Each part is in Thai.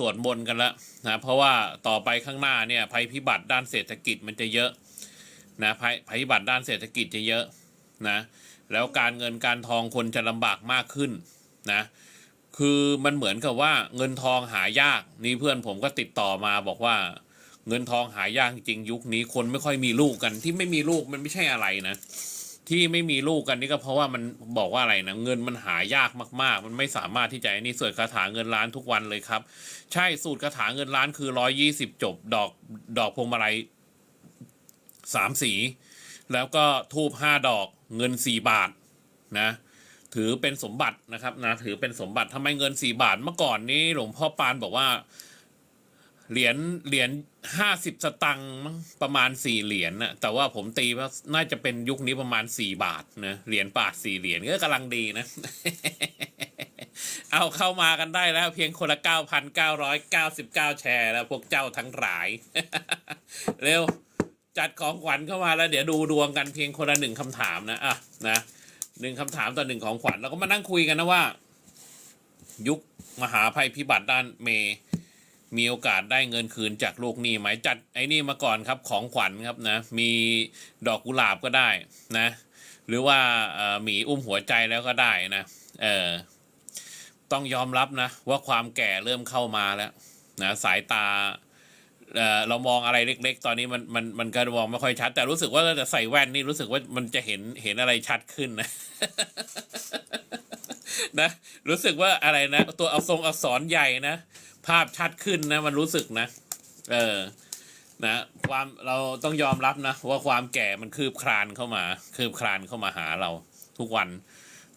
สวดมนต์กันแล้วนะเพราะว่าต่อไปข้างหน้าเนี่ยภัยพิบัติด้านเศรษฐกิจมันจะเยอะนะภัยภัยพิบัติด้านเศรษฐกิจจะเยอะนะแล้วการเงินการทองคนจะลำบากมากขึ้นนะคือมันเหมือนกับว่าเงินทองหายากนี่เพื่อนผมก็ติดต่อมาบอกว่าเงินทองหายากจริงยุคนี้คนไม่ค่อยมีลูกกันที่ไม่มีลูกมันไม่ใช่อะไรนะ ที่ไม่มีลูกกันนี่ก็เพราะว่ามันบอกว่าอะไรนะเงินมันหายากมาก ๆ มันไม่สามารถที่จะนี่สวดคาถาเงินล้านทุกวันเลยครับ ใช่สูตรคาถาเงินล้านคือร้อยี่สิบจบ ดอกดอกพวงมาลัยสามสี แล้วก็ทูบห้าดอกเงินสี่บาทนะถือเป็นสมบัตินะครับนะถือเป็นสมบัติทำไมเงินสี่บาทเมื่อก่อนนี้หลวงพ่อปานบอกว่า เหรียญเหรียญห้าสิบสตังค์มั้งประมาณสี่เหรียญน่ะแต่ว่าผมตีว่าน่าจะเป็นยุคนี้ประมาณสี่บาทนะเหรียญบาทสี่เหรียญก็กำลังดีนะ เอาเข้ามากันได้แล้วเพียงคนละเก้าพันเก้าร้อยเก้าสิบเก้าแชร์แล้วพวกเจ้าทั้งหลาย เร็ว จัดของขวัญเข้ามาแล้ว เดี๋ยวดูดวงกันเพียงคนละหนึ่งคำถามนะอะนะหนึ่งคำถามต่อหนึ่งของขวัญแล้วก็มานั่งคุยกันนะว่า ยุคมหาภัยพิบัติด้านเมย มีโอกาสได้เงินคืนจากลูกหนี้ไหมจัดไอ้นี่มาก่อนครับของขวัญครับนะ มีดอกกุหลาบก็ได้นะ หรือว่าหมีอุ้มหัวใจแล้วก็ได้นะเออต้องยอมรับนะ ว่าความแก่เริ่มเข้ามาแล้วนะสายตาเออเรามองอะไรเล็ก ๆ ตอนนี้มันมันมันก็มองไม่ค่อยชัด แต่รู้สึกว่าจะใส่แว่นนี่รู้สึกว่ามันจะเห็นเห็นอะไรชัดขึ้นนะ นะ รู้สึกว่าอะไรนะ ตัวเอาทรงอักษรใหญ่นะ ภาพชัดขึ้นนะ มันรู้สึกนะ เออ นะ ความเราต้องยอมรับนะ ว่าความแก่มันคืบคลานเข้ามา คืบคลานเข้ามาหาเราทุกวัน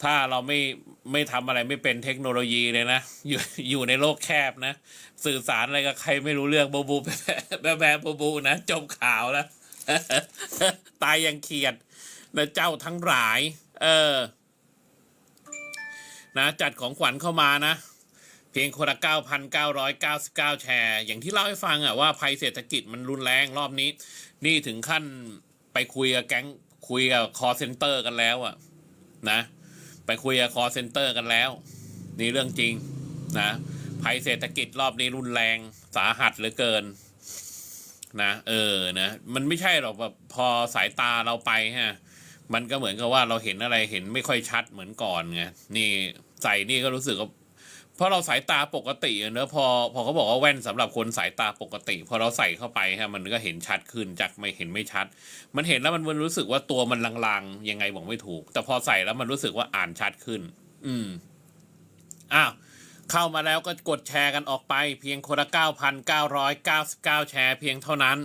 ถ้าเราไม่ไม่ทำอะไรไม่เป็นเทคโนโลยีเลยนะ อยู่อยู่ในโลกแคบนะ สื่อสารอะไรกับใครไม่รู้เรื่องบูบูแบะแบะบูบูนะจบข่าวแล้วตายยังเขียดนะเจ้าทั้งหลาย เออ นะจัดของขวัญเข้ามานะ เพียงคนละ 9,999 แชร์ อย่างที่เล่าให้ฟังอะว่าภัยเศรษฐกิจมันรุนแรงรอบนี้ นี่ถึงขั้นไปคุยกับแก๊งคุยกับคอเซ็นเตอร์กันแล้วอะนะ ไปคุยกับคอเซ็นเตอร์กันแล้ว นี่เรื่องจริงนะภัยเศรษฐกิจรอบนี้รุนแรงสาหัสเหลือเกินนะเออนะมันไม่ใช่หรอกแบบพอสายตาเราไปฮะ มันก็เหมือนกับว่าเราเห็นอะไรเห็นไม่ค่อยชัดเหมือนก่อนไงนี่ใส่นี่ก็รู้สึกว่าเพราะเราสายตาปกติเนอะพอพอเขาบอกว่าแว่นสำหรับคนสายตาปกติ พอเราใส่เข้าไปฮะมันก็เห็นชัดขึ้นจากไม่เห็นไม่ชัด มันเห็นแล้วมันมันรู้สึกว่าตัวมันลางๆยังไงบอกไม่ถูก แต่พอใส่แล้วมันรู้สึกว่าอ่านชัดขึ้น อืมอ้าวเข้ามาแล้วก็กดแชร์กันออกไป เพียงคนละ9,999 แชร์เพียงเท่านั้น